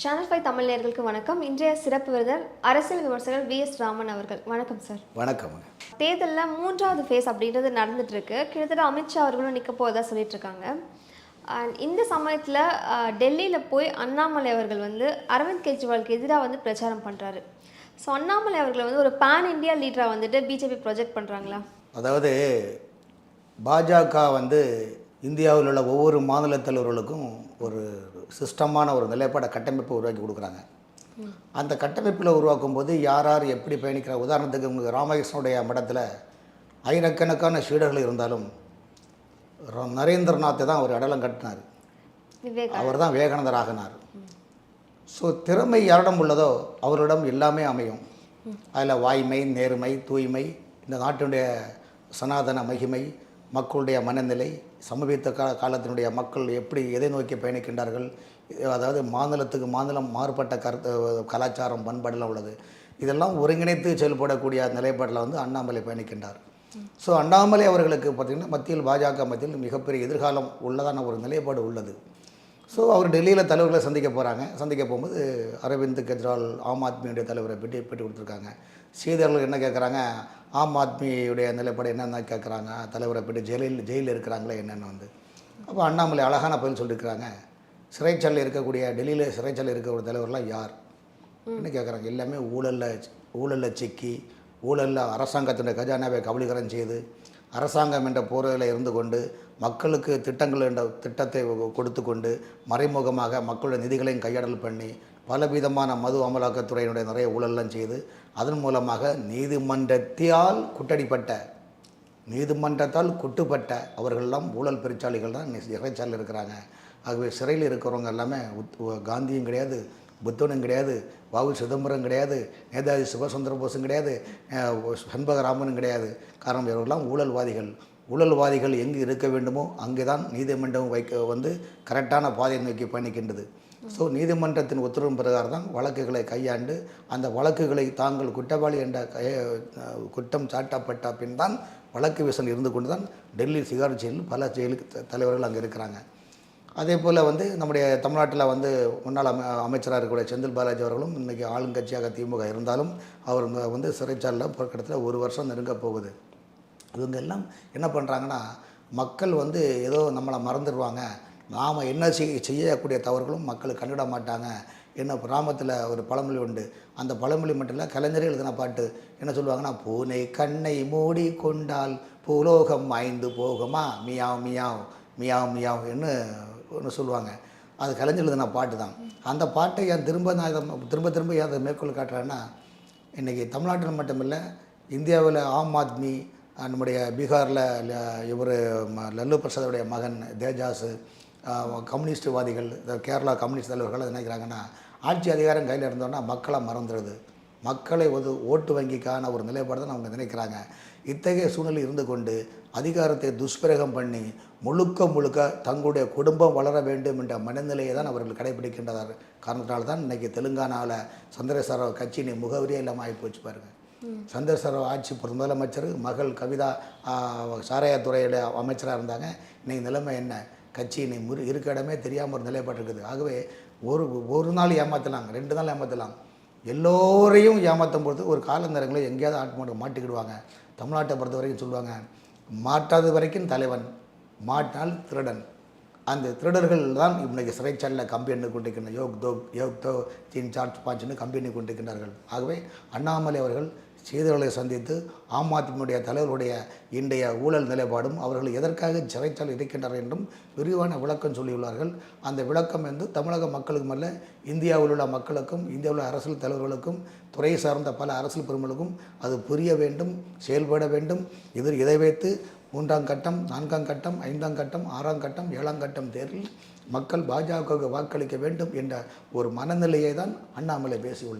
Channel five Tamil நேயர்களுக்கு வணக்கம். இன்றைய சிறப்பு விருதர் அரசியல் விமர்சகர் வி எஸ் ராமன் அவர்கள். வணக்கம் சார் வணக்கம். தேர்தலில் மூன்றாவது ஃபேஸ் அப்படின்றது நடந்துட்டு இருக்கு கிட்டத்தட்ட அமித்ஷா அவர்களும் நிற்க போவதா சொல்லிட்டு இருக்காங்க அண்ட் இந்த சமயத்தில் டெல்லியில் போய் அண்ணாமலை அவர்கள் வந்து அரவிந்த் கெஜ்ரிவாலுக்கு எதிராக வந்து பிரச்சாரம் பண்ணுறாரு ஸோ அண்ணாமலை அவர்களை வந்து ஒரு பேன் இந்தியா லீடராக வந்துட்டு பிஜேபி ப்ரொஜெக்ட் பண்ணுறாங்களா அதாவது பாஜக வந்து இந்தியாவில் உள்ள ஒவ்வொரு மாநில தலைவர்களுக்கும் ஒரு சிஸ்டமான ஒரு நிலைப்பாட கட்டமைப்பை உருவாக்கி கொடுக்குறாங்க. அந்த கட்டமைப்பில் உருவாக்கும் போது யார் யார் எப்படி பயணிக்கிற உதாரணத்துக்கு உங்கள் ராமகிருஷ்ணனுடைய மடத்தில் ஆயிரக்கணக்கான சீடர்கள் இருந்தாலும் நரேந்திரநாத்தை தான் அவர் அடலம் கட்டினார். அவர் தான் விவேகானந்தர் ஆகினார். ஸோ திறமை யாரிடம் உள்ளதோ அவரிடம் எல்லாமே அமையும். அதில் வாய்மை நேர்மை தூய்மை இந்த நாட்டினுடைய சனாதன மகிமை மக்களுடைய மனநிலை சமீபத்த கா காலத்தினுடைய மக்கள் எப்படி எதை நோக்கி பயணிக்கின்றார்கள்? அதாவது மாநிலத்துக்கு மாநிலம் மாறுபட்ட கருத்து கலாச்சாரம் பண்பாடெல்லாம் உள்ளது. இதெல்லாம் ஒருங்கிணைத்து செயல்படக்கூடிய நிலைப்பாட்டில் வந்து அண்ணாமலை பயணிக்கின்றார். ஸோ அண்ணாமலை அவர்களுக்கு பார்த்திங்கன்னா மத்தியில் பாஜக மத்தியில் மிகப்பெரிய எதிர்காலம் உள்ளதான ஒரு நிலைப்பாடு உள்ளது. ஸோ அவர் டெல்லியில் தலைவர்களை சந்திக்க போகிறாங்க சந்திக்க போகும்போது அரவிந்த் கெஜ்ரிவால் ஆம் ஆத்மியுடைய தலைவரை பேட்டி பேட்டி கொடுத்துருக்காங்க. சீதர்கள் என்ன கேட்குறாங்க ஆம் ஆத்மியுடைய நிலைப்பாடு என்னென்ன கேட்குறாங்க தலைவரை பேட்டி ஜெயிலில் ஜெயிலில் இருக்கிறாங்களே என்னென்னு வந்து. அப்போ அண்ணாமலை அழகான பதில் சொல்லியிருக்கிறாங்க சிறைச்சாலையில் இருக்கக்கூடிய டெல்லியில் சிறைச்சாலையில் இருக்கக்கூடிய ஒரு தலைவர்லாம் யார்? என்ன கேட்குறாங்க எல்லாமே ஊழலில் ஊழலில் சிக்கி ஊழலில் அரசாங்கத்தினுடைய கஜானாவை கபலீகரம் செய்து அரசாங்கம் என்ற போர்வையில் இருந்து கொண்டு மக்களுக்கு திட்டங்கள் என்ற திட்டத்தை கொடுத்து கொண்டு மறைமுகமாக மக்களுடைய நிதிகளையும் கையாடல் பண்ணி பலவிதமான மது அமலாக்கத்துறையினுடைய நிறைய ஊழல்லாம் செய்து அதன் மூலமாக நீதிமன்றத்தால் குட்டடிப்பட்ட நீதிமன்றத்தால் குட்டுப்பட்ட அவர்களெல்லாம் ஊழல் பெருச்சாளிகள் தான் சிறைச்சாலையில் இருக்கிறாங்க. ஆகவே சிறையில் இருக்கிறவங்க எல்லாமே காந்தியும் கிடையாது புத்தனும் கிடையாது வாவு சிதம்பரம் கிடையாது நேதாஜி சுபாஷ் போஸும் கிடையாது அஹ், சண்பகராமனும் கிடையாது. காரணம் இவர்கள்லாம் ஊழல்வாதிகள். ஊழல்வாதிகள் எங்கு இருக்க வேண்டுமோ அங்கே தான் நீதிமன்றம் வைக்க வந்து கரெக்டான பாதையை நோக்கி பயணிக்கின்றது. ஸோ நீதிமன்றத்தின் உத்தரவு பிரகாரம் தான் வழக்குகளை கையாண்டு அந்த வழக்குகளை தாங்கள் குற்றவாளி என்ற கைய குற்றம் சாட்டப்பட்ட பின் தான் வழக்கு விசன் இருந்து கொண்டு தான் டெல்லி சிகார் ஜெயில் பல ஜெயிலுக்கு தலைவர்கள் அங்கே இருக்கிறாங்க. அதே போல் வந்து நம்முடைய தமிழ்நாட்டில் வந்து முன்னாள் அமை அமைச்சராக இருக்கக்கூடிய செந்தில் பாலாஜி அவர்களும் இன்றைக்கி ஆளுங்கட்சியாக திமுக இருந்தாலும் அவர் வந்து சிறைச்சாலில் கிட்டத்தட்ட ஒரு வருஷம் நெருங்க போகுது. இவங்க எல்லாம் என்ன பண்ணுறாங்கன்னா மக்கள் வந்து ஏதோ நம்மளை மறந்துடுவாங்க. நாம் என்ன செய்ய செய்யக்கூடிய தவறுகளும் மக்கள் கண்டுட மாட்டாங்க. என்ன கிராமத்தில் ஒரு பழமொழி உண்டு. அந்த பழமொழி மட்டும் இல்லை கலைஞரே எழுதின பாட்டு. என்ன சொல்லுவாங்கன்னா பூனை கண்ணை மூடி கொண்டால் பூலோகம் மாய்ந்து போகுமா? மியாவ் மியாவ் மியாவ் மியாவ் என்று ஒன்று சொல்லுவாங்க. அது கலைஞர் எழுதின பாட்டு தான். அந்த பாட்டை ஏன் திரும்ப நான் இதை திரும்ப திரும்ப ஏன் அதை மேற்கொள் காட்டுறேன்னா இன்றைக்கி தமிழ்நாட்டில் மட்டுமில்லை இந்தியாவில் ஆம் ஆத்மி நம்முடைய பீகாரில் இவர் லல்லு பிரசாதுடைய மகன் தேஜாஸ் கம்யூனிஸ்டுவாதிகள் கேரளா கம்யூனிஸ்ட் தலைவர்கள் நினைக்கிறாங்கன்னா ஆட்சி அதிகாரம் கையில் இருந்தோன்னா மக்களை மறந்துடுது மக்களை ஒரு ஓட்டு வங்கிக்கான ஒரு நிலைப்பாடு தான் அவங்க நினைக்கிறாங்க. இத்தகைய சூழ்நிலை இருந்து கொண்டு அதிகாரத்தை துஷ்பிரகம் பண்ணி முழுக்க முழுக்க தங்களுடைய குடும்பம் வளர வேண்டும் என்ற மனநிலையை தான் அவர்கள் கடைபிடிக்கின்றனர் காரணத்தினால்தான் இன்றைக்கி தெலுங்கானாவில் சந்திரசேகர கட்சியின் முகவரியே இல்லாமல் ஆகி போச்சு பாருங்கள் சந்திரசரவ ஆட்சி முதலமைச்சர் மகள் கவிதா சாராயத்துறையில் அமைச்சராக இருந்தாங்க. இன்னைக்கு நிலைமை என்ன? கட்சி இன்னைக்கு முரு இருக்க இடமே தெரியாமல் ஒரு நிலைப்பட்டிருக்குது ஆகவே ஒரு ஒரு நாள் ஏமாற்றலாம் ரெண்டு நாள் ஏமாற்றலாம் எல்லோரையும் ஏமாற்றும் பொழுது ஒரு காலநேரங்களில் எங்கேயாவது ஆட்மாட்ட மாட்டிக்கிடுவாங்க. தமிழ்நாட்டை பொறுத்த வரைக்கும் சொல்லுவாங்க மாட்டாத வரைக்கும் தலைவன் மாட்டால் திருடன். அந்த திருடர்கள் தான் இன்னைக்கு சிறைச்சாலில் கம்பி எண்ணு கொண்டிருக்கின்ற யோக் தோக் யோக் தோ சீன் சார்ஜ் பாஞ்சுன்னு கம்பி எண்ணி கொண்டிருக்கின்றார்கள். ஆகவே அண்ணாமலை அவர்கள் செய்தியாளர்களை சந்தித்து ஆம் ஆத்மியுடைய தலைவருடைய இன்றைய ஊழல் நிலைப்பாடும் அவர்கள் எதற்காக சிறைச்சாலை இருக்கின்றனர் என்றும் விரிவான விளக்கம் சொல்லியுள்ளார்கள். அந்த விளக்கம் வந்து தமிழக மக்களுக்கும் அல்ல இந்தியாவில் உள்ள மக்களுக்கும் இந்தியாவில் உள்ள அரசியல் தலைவர்களுக்கும் துறை சார்ந்த பல அரசியல் பெருமளுக்கும் அது புரிய வேண்டும் செயல்பட வேண்டும். இது இதை வைத்து மூன்றாம் கட்டம் நான்காம் கட்டம் ஐந்தாம் கட்டம் ஆறாம் கட்டம் ஏழாம் கட்டம் தேர்தலில் மக்கள் பாஜகவுக்கு வாக்களிக்க வேண்டும் என்ற ஒரு மனநிலையை தான் அண்ணாமலை பேசியுள்ளார்.